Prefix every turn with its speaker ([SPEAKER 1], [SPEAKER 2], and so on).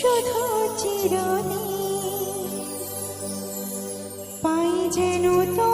[SPEAKER 1] শুধু চিরদিন। পাই যেন তোমাদের